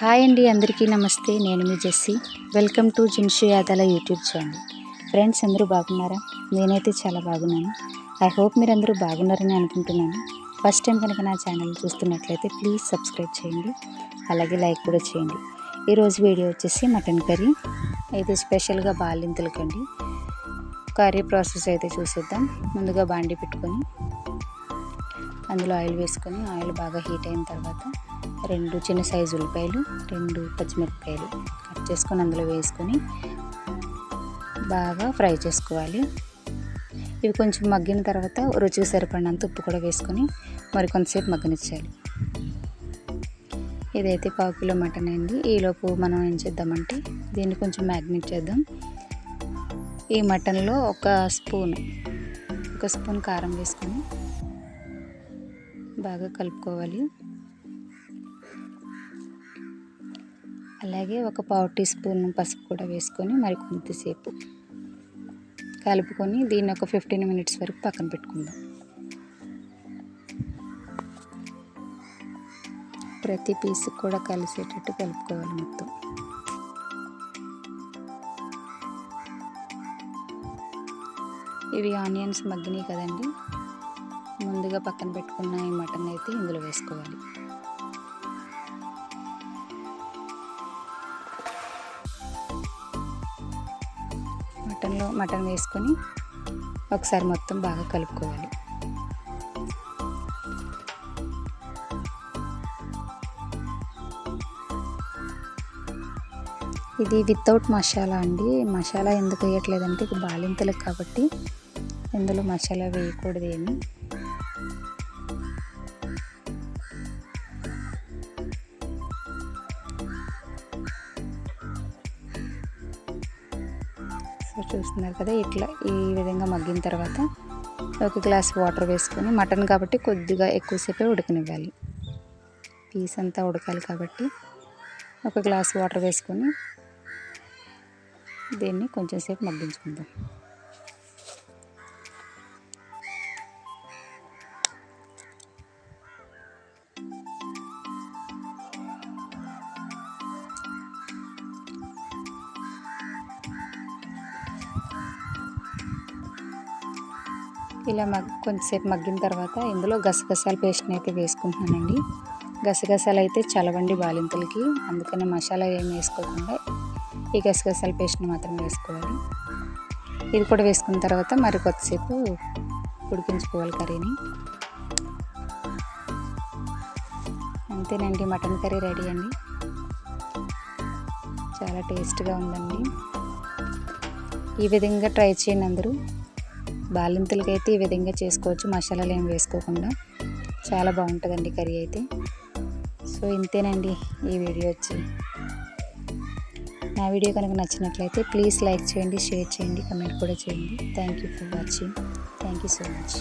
Hi అండి అందరికీ నమస్తే. నేను మీ Jessie. Welcome to Jinshu Yadala YouTube channel. Friends అందరూ బాగున్నారా? నేనైతే చాలా బాగున్నాను. ఐ హోప్ మీరు అందరూ బాగున్నారని అనుకుంటున్నాను. ఫస్ట్ టైం కనుక నా ఛానల్ చూస్తున్నట్లయితే ప్లీజ్ సబ్స్క్రైబ్ చేయండి. అలాగే లైక్ కూడా చేయండి. ఈరోజు వీడియో వచ్చేసి మటన్ కర్రీ. అయితే స్పెషల్గా బాలింతలకండి. కర్రీ ప్రాసెస్ అయితే చూసేద్దాం. ముందుగా బాండి పెట్టుకొని అందులో ఆయిల్ వేసుకొని ఆయిల్ బాగా హీట్ అయిన తర్వాత రెండు చిన్న సైజు ఉల్లిపాయలు రెండు పచ్చిమిరపకాయలు కట్ చేసుకొని అందులో వేసుకొని బాగా ఫ్రై చేసుకోవాలి. ఇవి కొంచెం మగ్గిన తర్వాత రుచికి సరిపడినంత ఉప్పు కూడా వేసుకొని మరి కొంతసేపు మగ్గనిచ్చాలి ఇదైతే పావు కిలో మటన్ అండి. ఈలోపు మనం ఏం చేద్దామంటే దీన్ని కొంచెం మ్యాగ్నేట్ చేద్దాం. ఈ మటన్లో ఒక స్పూన్ ఒక స్పూన్ కారం వేసుకొని బాగా కలుపుకోవాలి. అలాగే ఒక పావు టీ స్పూన్ పసుపు కూడా వేసుకొని మరి కొంతసేపు కలుపుకొని దీన్ని ఒక ఫిఫ్టీన్ మినిట్స్ వరకు పక్కన పెట్టుకుందాం. ప్రతి పీస్ కూడా కలిసేటట్టు కలుపుకోవాలి మొత్తం. ఇవి ఆనియన్స్ మగ్గినాయి కదండి. ముందుగా పక్కన పెట్టుకున్న ఈ మటన్ అయితే ఇందులో వేసుకోవాలి. మటన్లో మటన్ వేసుకొని ఒకసారి మొత్తం బాగా కలుపుకోవాలి. ఇది వితౌట్ మసాలా అండి. మసాలా ఎందుకు వేయట్లేదంటే ఇది బాలింతలకు కాబట్టి ఇందులో మసాలా వేయకూడదు ఏమి. సో చూస్తున్నారు కదా ఇట్లా ఈ విధంగా మగ్గిన తర్వాత ఒక గ్లాస్ వాటర్ వేసుకొని మటన్ కాబట్టి కొద్దిగా ఎక్కువసేపే ఉడకనివ్వాలి. పీస్ అంతా ఉడకాలి కాబట్టి ఒక గ్లాస్ వాటర్ వేసుకొని దీన్ని కొంచెంసేపు మగ్గించుకుందాం. ఇలా మగ్ కొంచెంసేపు మగ్గిన తర్వాత ఇందులో గసగసాల పేస్ట్ని అయితే వేసుకుంటున్నానండి. గసగసాలు అయితే చలవండి బాలింతలకి. అందుకని మసాలా ఏం వేసుకోకుండా ఈ గసగసాల పేస్ట్ని మాత్రం వేసుకోవాలి. ఇది కూడా వేసుకున్న తర్వాత మరి కొద్దిసేపు ఉడికించుకోవాలి కర్రీని. అంతేనండి మటన్ కర్రీ రెడీ అండి. చాలా టేస్ట్గా ఉందండి. ఈ విధంగా ట్రై చేయండి అందరూ బాలింతలకైతే ఈ విధంగా చేసుకోవచ్చు. మసాలాలు ఏం వేసుకోకుండా. చాలా బాగుంటుందండి కర్రీ అయితే. సో ఇంతేనండి ఈ వీడియో వచ్చి. నా వీడియో కనుక నచ్చినట్లయితే ప్లీజ్ లైక్ చేయండి షేర్ చేయండి కమెంట్ కూడా చేయండి. Thank you for watching thank you so much